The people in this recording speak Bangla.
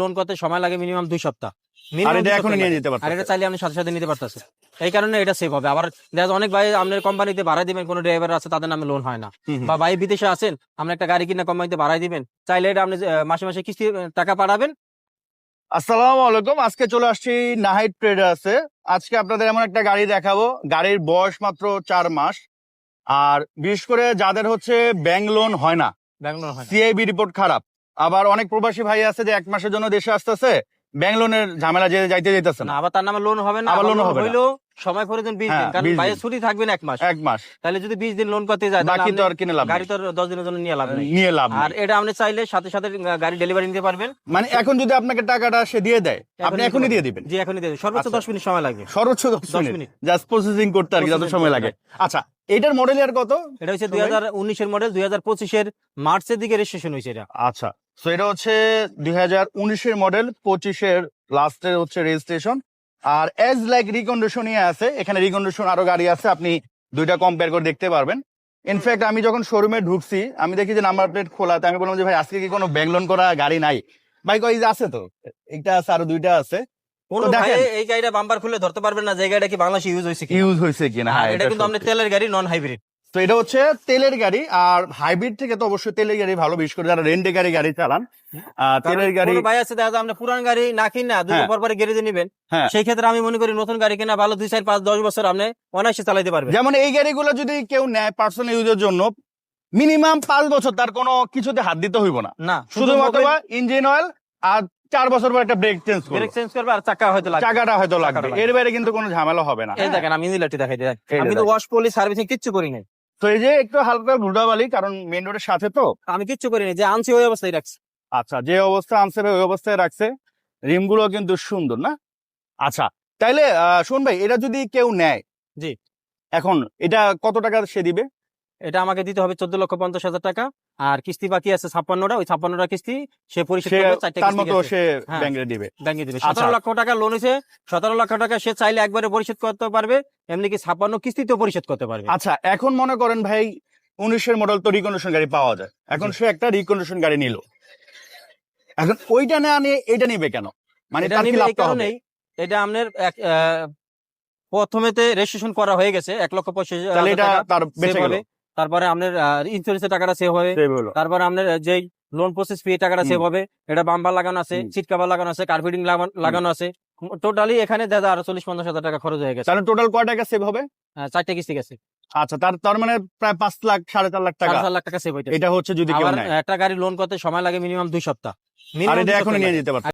লোন করতে সময় লাগে মিনিমাম দুই সপ্তাহ। আর এটা এখনই নিয়ে লাগে। যেতে আর এটা চাইলে আপনি সাথে সাথে নিতে পারতেছেন। এই কারণে এটা সেভ হবে। আবার দেখা অনেক ভাই আপনার কোম্পানিতে ভাড়া দিবেন কোনো ড্রাইভার আছে তাদের নামে লোন হয় না। বা ভাই বিদেশে আছেন আপনি একটা গাড়ি কিনে কোম্পানিতে ভাড়াই দিবেন চাইলে এটা আপনি মাসে মাসে কিস্তি টাকা পাঠাবেন। আসসালামু আলাইকুম। আজকে চলে আসছি নাহাইট ট্রেডার্সে আজকে আপনাদের এমন একটা গাড়ি দেখাবো। গাড়ির বয়স মাত্র চার মাস। আর বিশেষ করে যাদের হচ্ছে ব্যাংক লোন হয় না হয়। সিআইবি রিপোর্ট খারাপ। আবার অনেক প্রবাসী ভাই আছে যে এক মাসের জন্য দেশে আসতেছে ব্যাংক লোনের ঝামেলা যে যাইতে যাইতেছে না। আবার তার নামে লোন হবে না আবার লোন হবে না। হইলেও সময় প্রয়োজন বিশ দিন হ্যাঁ, কারণ 20 ছুটি থাকবেন এক মাস। এক মাস। তাহলে যদি বিশ দিন লোন করতে যায় বাকি তো আর কিনে লাভ গাড়ি তো দশ দিনের জন্য নিয়ে লাভ নেই। নিয়ে লাভ আর এটা আপনি চাইলে সাথে সাথে গাড়ি ডেলিভারি নিতে পারবেন। মানে এখন যদি আপনাকে টাকাটা সে দিয়ে দেয় আপনি এখনই দিয়ে দিবেন। জি এখনই দিয়ে দিবেন। সর্বোচ্চ আচ্ছা। দশ মিনিট সময় লাগবে। সর্বোচ্চ দশ দশ মিনিট। মিনিট। জাস্ট প্রসেসিং করতে আর কি যত সময় লাগে। আচ্ছা এটার মডেল ইয়ার কত? এটা হচ্ছে সময়? দুই হাজার উনিশের মডেল দুই হাজার পঁচিশের মার্চের দিকে রেজিস্ট্রেশন হয়েছে এটা। আচ্ছা। তো এটা হচ্ছে দুই হাজার উনিশের মডেল পঁচিশের লাস্টের হচ্ছে রেজিস্ট্রেশন আর এজ লাইক রিকন্ডিশনই আছে এখানে রিকন্ডিশন আরও গাড়ি আছে আপনি দুইটা কম্পেয়ার করে দেখতে পারবেন। ইনফ্যাক্ট আমি যখন শোরুমে ঢুকছি আমি দেখি যে নাম্বার প্লেট খোলা আমি বললাম যে ভাই আজকে কি কোনো ব্যাংক লোন করা গাড়ি নাই? ভাই কই আছে তো। একটা আছে আরও দুইটা আছে। এই গাড়িটা বাম্পার খুলে ধরতে পারবেন না যে গাড়িটা কি বাংলাদেশে ইউজ হয়েছে কি ইউজ হয়েছে কিনা হ্যাঁ এটা কিন্তু আমাদের তেলের গাড়ি নন হাইব্রিড তো এটা হচ্ছে তেলের গাড়ি আর হাইব্রিড থেকে তো অবশ্যই তেলের গাড়ি ভালো বিশেষ করে যারা রেন্টে গাড়ি গাড়ি চালান। তেলের গাড়ি ভাই আছে দেখা পুরান গাড়ি না কিনা হ্যাঁ। পর পরে গ্যারেজে নেবেন। হ্যাঁ। সেই ক্ষেত্রে আমি মনে করি নতুন গাড়ি কিনা ভালো দুই চার পাঁচ দশ বছর আপনি অনায়াসে চালাইতে পারবেন। যেমন এই গাড়িগুলো যদি কেউ নেয় পার্সোনাল ইউজের জন্য মিনিমাম পাঁচ বছর তার কোনো কিছুতে হাত দিতে হইব না। না শুধুমাত্র ইঞ্জিন অয়েল আর চার বছর পর একটা ব্রেক চেঞ্জ ব্রেক চেঞ্জ করবে আর চাকা হয়তো লাগবে। চাকাটা হয়তো লাগবে। এর বাইরে কিন্তু কোনো ঝামেলা হবে না। এই দেখেন আমি দেখাই দিই আমি তো ওয়াশ পলি সার্ভিসিং কিচ্ছু করি নাই। তো এই যে একটু হালকা ধুলাবালি কারণ মেন রোডের সাথে তো। আমি কিচ্ছু করিনি যে আনছি ওই অবস্থায় রাখছি। আচ্ছা যে অবস্থা আনছে ওই অবস্থায় রাখছে। রিমগুলো কিন্তু সুন্দর না? আচ্ছা তাইলে আহ, শোন ভাই এটা যদি কেউ নেয় জি। এখন এটা কত টাকা সে দিবে? এটা আমাকে দিতে হবে চোদ্দ লক্ষ পঞ্চাশ হাজার টাকা। আর কিস্তি বাকি আছে ছাপ্পান্নটা ওই ছাপ্পান্নটা কিস্তি সে পরিশোধ হ্যাঁ। ব্যাংকে দিবে। আচ্ছা। সতেরো লক্ষ টাকা লোন হয়েছে সতেরো লক্ষ টাকা সে চাইলে একবারে পরিশোধ করতে পারবে এমনি কি ছাপ্পান্ন কিস্তিতেও পরিশোধ করতে পারবে। আচ্ছা এখন মনে করেন ভাই উনিশের মডেল তো রিকন্ডিশন গাড়ি পাওয়া যায়। এখন সে একটা রিকন্ডিশন গাড়ি নিল। এখন ওইটা না নিয়ে এটা নিবে কেন? মানে এটা নিবে এই লাভটা কারণেই এটা আপনার প্রথমেতে রেজিস্ট্রেশন করা হয়ে গেছে এক লক্ষ পঁচিশ হাজার টাকা তার বেঁচে গেল। তারপরে আপনার ইন্স্যুরেন্সের টাকাটা সেভ হবে। তারপরে আপনার যেই লোন প্রসেস ফি টাকাটা সেভ হবে এটা বাম্বার লাগানো আছে সিট কাভার লাগানো আছে কার্পেটিং লাগানো আছে। টোটালি এখানে দাদা আরও চল্লিশ পঞ্চাশ হাজার টাকা খরচ হয়ে গেছে। তাহলে টোটাল কয় টাকা সেভ হবে? আহ, চারটে কিস্তি গেছে। আচ্ছা তার তার মানে প্রায় পাঁচ লাখ সাড়ে চার লাখ টাকা। চার লাখ টাকা সেভ হইতে এটা হচ্ছে যদি একটা গাড়ি লোন করতে সময় লাগে মিনিমাম দুই সপ্তাহ। সপ্তাহ নিয়ে যেতে পারবে